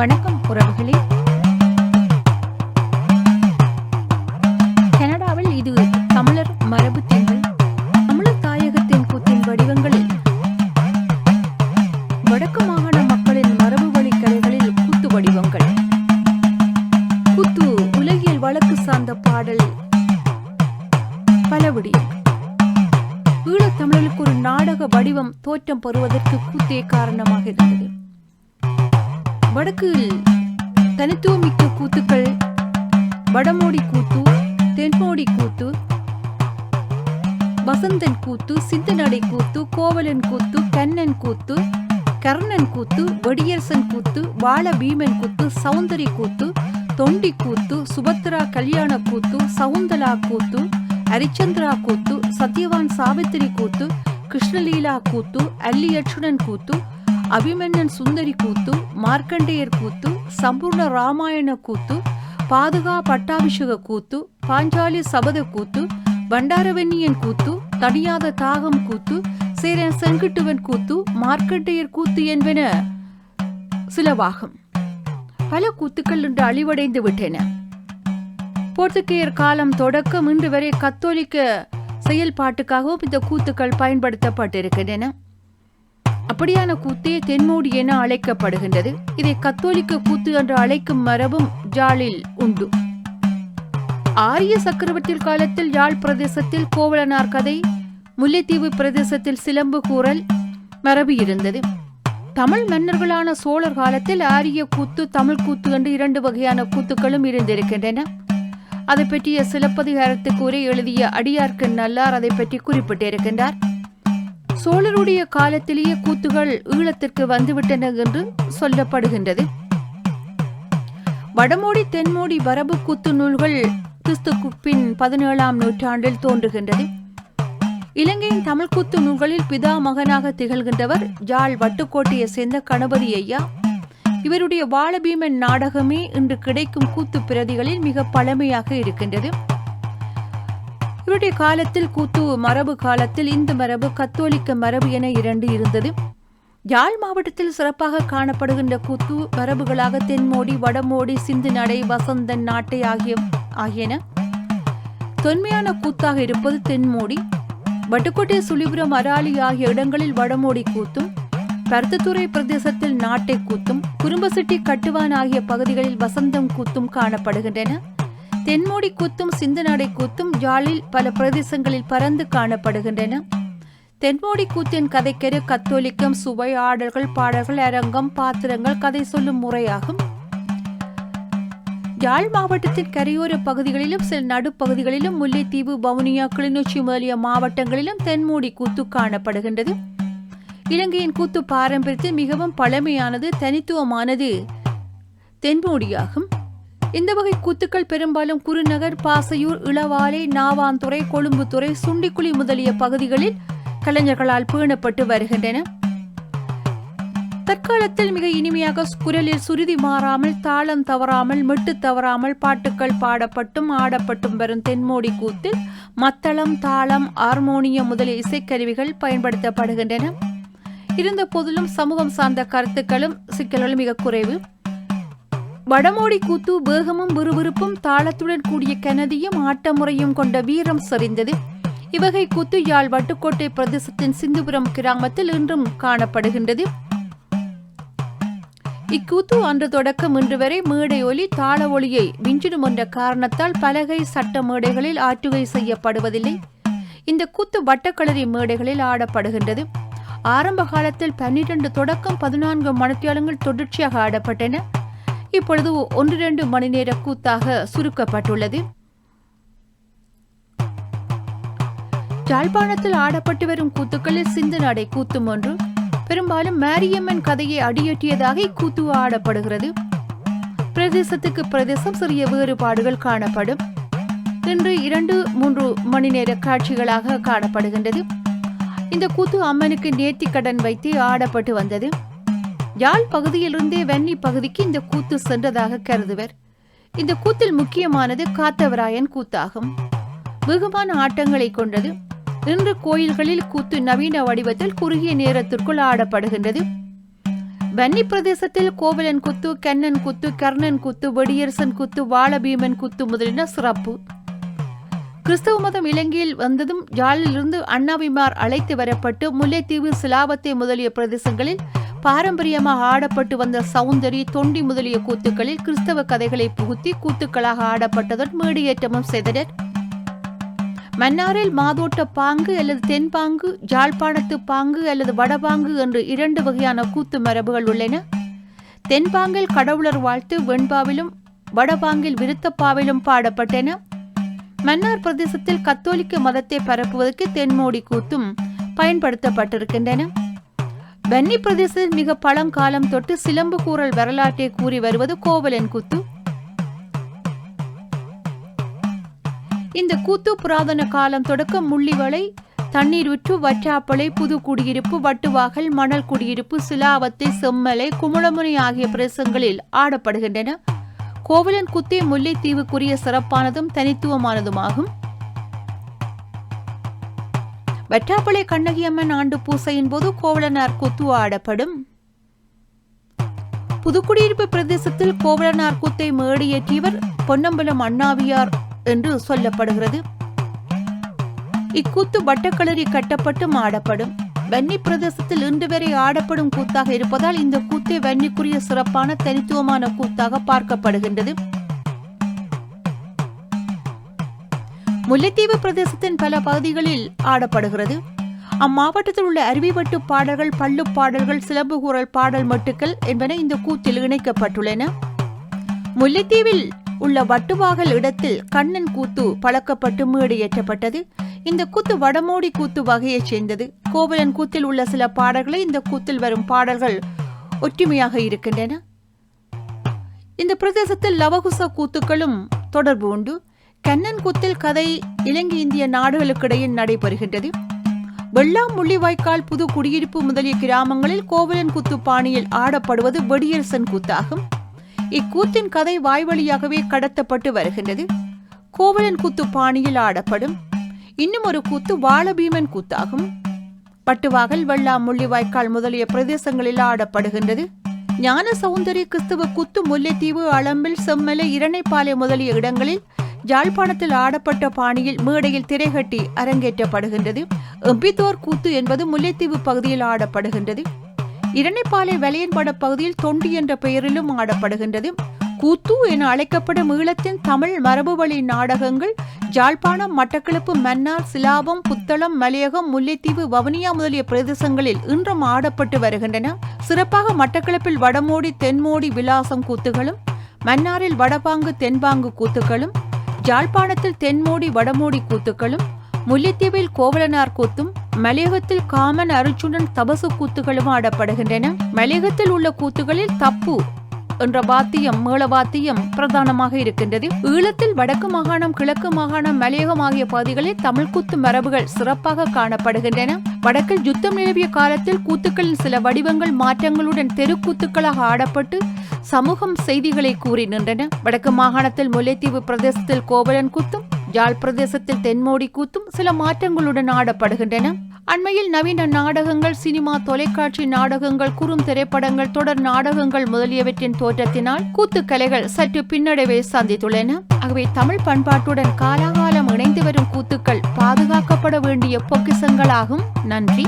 வணக்கம் உறவுகளே. கனடாவில் இது தமிழர் மரபு திங்கள் தமிழர் தாயகத்தின் கூத்தின் வடிவங்களில் வடக்கு மாகாண மக்களின் மரபு வழி கலைகளில் கூத்து வடிவங்கள். கூத்து உலகில் வழக்கு சார்ந்த பாடல் பலவடி ஈழத்தமிழர்களுக்கு ஒரு நாடக வடிவம் தோற்றம் பெறுவதற்கு கூத்தே காரணமாக இருந்தது. வடக்கு தனித்துவமிக்க கூத்துக்கள் வடமோடி கூத்து தென்மோடி கூத்து வசந்தன் கூத்து சிந்தநடை கூத்து கோவலன் கூத்து கண்ணன் கூத்து கர்ணன் கூத்து வெடியரசன் கூத்து வாழ பீமன் கூத்து சௌந்தரி கூத்து தொண்டி கூத்து சுபத்ரா கல்யாண கூத்து சவுந்தலா கூத்து ஹரிச்சந்திரா கூத்து சத்யவான் சாவித்திரி கூத்து கிருஷ்ணலீலா கூத்து அல்லியட்சுணன் கூத்து அபிமன்னன் சுந்தரி கூத்து மார்க்கண்டேயர் கூத்து சம்பூர்ண ராமாயண கூத்து பாதுகா பட்டாபிஷேக கூத்து பாஞ்சாலி சபத கூத்து பண்டாரவென்னியன் கூத்து தடியாத தாகம் கூத்து சேரன் செங்கிட்டுவன் கூத்து மார்க்கண்டேயர் கூத்து என்பன சிலவாகும். பல கூத்துக்கள் இன்று அழிவடைந்து விட்டன. போர்த்துகேயர் காலம் தொடக்கம் இன்று வரை கத்தோலிக்க செயல்பாட்டுக்காகவும் இந்த கூத்துக்கள் பயன்படுத்தப்பட்டிருக்கின்றன. அப்படியான கூத்தே தென்மூடி என அழைக்கப்படுகின்றது. இதை கத்தோலிக்க கூத்து என்று அழைக்கும் மரபும் ஜாலில் உண்டு. ஆரிய சக்கரவர்த்தி காலத்தில் யாழ் பிரதேசத்தில் கோவலனார் கதை முல்லைத்தீவு பிரதேசத்தில் சிலம்பு கூறல் மரபு இருந்தது. தமிழ் மன்னர்களான சோழர் காலத்தில் ஆரிய கூத்து தமிழ் கூத்து என்று இரண்டு வகையான கூத்துக்களும் இருந்திருக்கின்றன. அதை பற்றிய சிலப்பதிகாரத்துக்கு உரை எழுதிய அடியார்க்கு நல்லார் அதை பற்றி குறிப்பிட்டிருக்கின்றார். சோழருடைய காலத்திலேயே கூத்துகள் ஈழத்திற்கு வந்துவிட்டன என்று சொல்லப்படுகின்றது. வடமோடி தென்மோடி வரபு கூத்து நூல்கள் கிறிஸ்துக்கு பின் பதினேழாம் நூற்றாண்டில் தோன்றுகின்றது. இலங்கையின் தமிழ் கூத்து நூல்களில் பிதா மகனாக திகழ்கின்றவர் ஜாழ் வட்டுக்கோட்டையை சேர்ந்த கணபதி ஐயா. இவருடைய வாழபீமன் நாடகமே இன்று கிடைக்கும் கூத்து பிரதிகளில் மிக பழமையாக இருக்கின்றது. இவருடைய காலத்தில் கூத்து மரபு காலத்தில் இந்து மரபு கத்தோலிக்க மரபு என இரண்டு இருந்தது. யாழ் மாவட்டத்தில் சிறப்பாக காணப்படுகின்ற கூத்து மரபுகளாக தென்மோடி வடமோடி சிந்து நடை வசந்தன் நாட்டை ஆகிய ஆகியன. தொன்மையான கூத்தாக இருப்பது தென்மோடி. வட்டுக்கோட்டை சுழிபுரம் அராலி ஆகிய இடங்களில் வடமோடி கூத்தும் பருத்தத்துறை பிரதேசத்தில் நாட்டை கூத்தும் குறும்பசிட்டி கட்டுவான் ஆகிய பகுதிகளில் வசந்தம் கூத்தும் காணப்படுகின்றன. தென்மோடி கூத்தும் சிந்தநாடை கூத்தும் யாழில் பல பிரதேசங்களில் பரந்து காணப்படுகின்றன. தென்மோடி கூத்தின் கதைக்கரு கத்தோலிக்கம் சுவை ஆடல்கள் பாடல்கள் அரங்கம் பாத்திரங்கள் கதை சொல்லும் முறையாகும். யாழ் மாவட்டத்தின் கரையோர பகுதிகளிலும் சில நடுப்பகுதிகளிலும் முல்லைத்தீவு வவுனியா கிளிநொச்சி முதலிய மாவட்டங்களிலும் தென்மோடி கூத்து காணப்படுகின்றது. இலங்கையின் கூத்து பாரம்பரியத்தில் மிகவும் பழமையானது தனித்துவமானது தென்மோடியாகும் இந்த வகை கூத்துக்கள் பெரும்பாலும் குருநகர் பாசையூர் இளவாலை நாவாந்துறை கொழும்புத்துறை சுண்டிக்குழி முதலிய பகுதிகளில் கலைஞர்களால் பேணப்பட்டு வருகின்றன. தற்காலத்தில் மிக இனிமையாக குரலில் சுருதி மாறாமல் தாளம் தவறாமல் மெட்டு தவறாமல் பாட்டுக்கள் பாடப்பட்டும் ஆடப்பட்டும் வரும் தென்மோடி கூத்தில் மத்தளம் தாளம் ஹார்மோனியம் முதலிய இசைக்கருவிகள் பயன்படுத்தப்படுகின்றன. இருந்த போதிலும் சமூகம் சார்ந்த கருத்துக்களும் சிக்கல்களும் மிக குறைவு. வடமோடி கூத்து வேகமும் விறுவிறுப்பும் தாளத்துடன் கூடிய கனதியும் ஆட்டமுறையும் கொண்ட வீரம் சரிந்தது. இவ்வகை கூத்து யாழ் வட்டுக்கோட்டை பிரதேசத்தின் சிந்துபுரம் கிராமத்தில் இன்றும் காணப்படுகின்றது. இக்கூத்து அன்று தொடக்கம் இன்று வரை மேடை ஒலி தாள ஒளியை விஞ்சிடும் என்ற காரணத்தால் பலகை சட்ட மேடைகளில் ஆற்றுகை செய்யப்படுவதில்லை. இந்த கூத்து வட்டக்களரி மேடைகளில் ஆடப்படுகின்றது. ஆரம்ப காலத்தில் பன்னிரண்டு தொடக்கம் பதினான்கு மணத்தியாளங்கள் தொடர்ச்சியாக ஆடப்பட்டன. இப்பொழுது ஒன்று இரண்டு மணி நேர கூத்தாக சுருக்கப்பட்டுள்ளது. யாழ்ப்பாணத்தில் ஆடப்பட்டு வரும் கூத்துக்களில் சிந்து நடை கூத்தும் ஒன்று. பெரும்பாலும் மேரியம்மன் கதையை அடியொற்றியதாக இக்கூத்து ஆடப்படுகிறது. பிரதேசத்துக்கு பிரதேசம் சிறிய வேறுபாடுகள் காணப்படும். இன்று இரண்டு மூன்று மணி நேர காட்சிகளாக காணப்படுகின்றது. இந்த கூத்து அம்மனுக்கு நேர்த்தி கடன் வைத்து ஆடப்பட்டு வந்தது. யாழ் பகுதியிலிருந்தே வெண்ணி பகுதிக்கு இந்த கூத்து சென்றதாக கருதுவர். இந்த கூத்தில் முக்கியமானது காத்தவராயன் கூத்தாகும். வெகுமான ஆட்டங்களை கொண்டது. இன்று கோயில்களில் கூத்து நவீன வடிவத்தில் குறுகிய நேரத்திற்குள் ஆடப்படுகின்றது. வன்னி பிரதேசத்தில் கோவலன் குத்து கண்ணன் குத்து கர்ணன் குத்து வெடியரசன் குத்து வாழபீமன் குத்து முதலின சிறப்பு. கிறிஸ்தவ மதம் இலங்கையில் வந்ததும் யாழிலிருந்து அண்ணாவிமார் அழைத்து வரப்பட்டு முல்லைத்தீவு சிலாவத்தை முதலிய பிரதேசங்களில் பாரம்பரியமாக ஆடப்பட்டு வந்த சௌந்தரி தொண்டி முதலிய கூத்துக்களில் கிறிஸ்தவ கதைகளை புகுத்தி கூத்துக்களாக ஆடப்பட்டதுடன் மேடியேற்றமும் செய்தனர். மன்னாரில் மாதோட்ட பாங்கு அல்லது தென்பாங்கு ஜாழ்ப்பாணத்து பாங்கு அல்லது வடபாங்கு என்று இரண்டு வகையான கூத்து மரபுகள் உள்ளன. தென்பாங்கில் கடவுளர் வாழ்த்து வெண்பாவிலும் வடபாங்கில் விருத்தப்பாவிலும் பாடப்பட்டன. மன்னார் பிரதேசத்தில் கத்தோலிக்க மதத்தை பரப்புவதற்கு தென்மோடி கூத்தும் பயன்படுத்தப்பட்டிருக்கின்றன. வன்னி பிரதேசத்தில் மிக பழங்காலம் தொட்டு சிலம்பு கூறல் வரலாற்றை கூறி வருவது கோவலன் கூத்து. இந்த கூத்து புராதன காலம் தொடக்க முள்ளிவளை தண்ணீருற்று வற்றாப்பளை புது குடியிருப்பு வட்டுவாகல் மணல் குடியிருப்பு சிலாவத்தை செம்மலை குமுளமுனை ஆகிய பிரதேசங்களில் ஆடப்படுகின்றன. கோவலன் குத்தே முல்லைத்தீவுக்குரிய சிறப்பானதும் தனித்துவமானதுமாகும். வற்றாப்பளை கண்ணகியம்மன் ஆண்டு பூசையின் போது கோவலனார் குத்து ஆடப்படும். புதுக்குடியிருப்பு பிரதேசத்தில் கோவலனார் குத்தை மேடியேற்றியவர் பொன்னம்பலம் அண்ணாவியார் என்று சொல்லப்படுகிறது. இக்கூத்து வட்டக்களரி கட்டப்பட்டும் ஆடப்படும். வன்னி பிரதேசத்தில் இன்று வரை ஆடப்படும் கூத்தாக இருப்பதால் இந்த கூத்தே வன்னிக்குரிய சிறப்பான தனித்துவமான கூத்தாக பார்க்கப்படுகின்றது. முல்லைத்தீவு பிரதேசத்தின் பல பகுதிகளில் ஆடப்படுகிறது. அம்மாவட்டத்தில் உள்ள அருவிவட்டு பாடல்கள் பள்ளு பாடல்கள் சிலம்பு கூறல் பாடல் மட்டுக்கள் என்பன இந்த கூத்தில் இணைக்கப்பட்டுள்ளன. முல்லைத்தீவில் உள்ள வட்டுவாகல் இடத்தில் கண்ணன் கூத்து பழக்கப்பட்டு மேடையேற்றப்பட்டது இந்த கூத்து வடமோடி கூத்து வகையைச் சேர்ந்தது. கோவலன் கூத்தில் உள்ள சில பாடல்களை இந்த கூத்தில் வரும் பாடல்கள் ஒற்றுமையாக இருக்கின்றன. இந்த பிரதேசத்தில் லவகுச கூத்துக்களும் தொடர்பு உண்டு. கண்ணன் கூத்தில் கதை இலங்கை இந்திய நாடுகளுக்கிடையே நடைபெறுகின்றது. வெள்ளாம் முள்ளிவாய்க்கால் புது குடியிருப்பு முதலிய கிராமங்களில் கோவலன் குத்து பாணியில் ஆடப்படுவது வெடியரசன் கூத்தாகும். இக்கூத்தின் கதை வாய்வழியாகவே கடத்தப்பட்டு வருகின்றது. கோவலன் கூத்து பாணியில் ஆடப்படும். இன்னும் ஒரு கூத்து வாழபீமன் கூத்தாகும். பட்டுவாகல் வெள்ளாம் முள்ளிவாய்க்கால் முதலிய பிரதேசங்களில் ஆடப்படுகின்றது. ஞான சௌந்தரிய கிறிஸ்துவ குத்து முல்லைத்தீவு அளம்பில் செம்மலை இரணைப்பாலை முதலிய இடங்களில் யாழ்ப்பாணத்தில் ஆடப்பட்ட பாணியில் மேடையில் திரைகட்டி அரங்கேற்றப்படுகின்றது. எம்பித்தோர் கூத்து என்பது முல்லைத்தீவு பகுதியில் ஆடப்படுகின்றது. இரணைப்பாலை வலையன்பட பகுதியில் தொண்டி என்ற பெயரிலும் ஆடப்படுகின்றது. கூத்து என அழைக்கப்படும் ஈழத்தின் தமிழ் மரபுவழி நாடகங்கள் ஜாழ்ப்பாணம் மட்டக்களப்பு மன்னார் சிலாபம் புத்தளம் மலையகம் முல்லைத்தீவு வவுனியா முதலிய பிரதேசங்களில் இன்றும் ஆடப்பட்டு வருகின்றன. சிறப்பாக மட்டக்களப்பில் வடமோடி தென்மோடி விலாசம் கூத்துகளும் மன்னாரில் வடபாங்கு தென்பாங்கு கூத்துகளும் ஜாழ்ப்பாணத்தில் தென்மோடி வடமோடி கூத்துக்களும் முல்லைத்தீவில் கோவலனார் கூத்தும் மலையகத்தில் காமன் அருச்சுடன் தபசு கூத்துகளும் ஆடப்படுகின்றன. மலையகத்தில் உள்ள கூத்துகளில் தப்பு என்ற வாத்தியம் மேள வாத்தியம் பிரதானமாக இருக்கின்றது. ஈழத்தில் வடக்கு மாகாணம் கிழக்கு மாகாணம் மலையகம் ஆகிய பகுதிகளில் தமிழ் கூத்து மரபுகள் சிறப்பாக காணப்படுகின்றன. வடக்கில் யுத்தம் நிலவிய காலத்தில் கூத்துக்களின் சில வடிவங்கள் மாற்றங்களுடன் தெருக்கூத்துக்களாக ஆடப்பட்டு சமூகம் செய்திகளை கூறி நின்றன. வடக்கு மாகாணத்தில் முல்லைத்தீவு பிரதேசத்தில் கோவலன் கூத்தும் யாழ் பிரதேசத்தில் தென்மோடி கூத்தும் சில மாற்றங்களுடன் ஆடப்படுகின்றன. அண்மையில் நவீன நாடகங்கள் சினிமா தொலைக்காட்சி நாடகங்கள் குறும் திரைப்படங்கள் தொடர் நாடகங்கள் முதலியவற்றின் தோற்றத்தினால் கூத்துக்கலைகள் சற்று பின்னடைவை சந்தித்துள்ளன. ஆகவே தமிழ் பண்பாட்டுடன் காலாகாலம் இணைந்து வரும் கூத்துக்கள் பாதுகாக்கப்பட வேண்டிய பொக்கிசங்களாகும் நன்றி.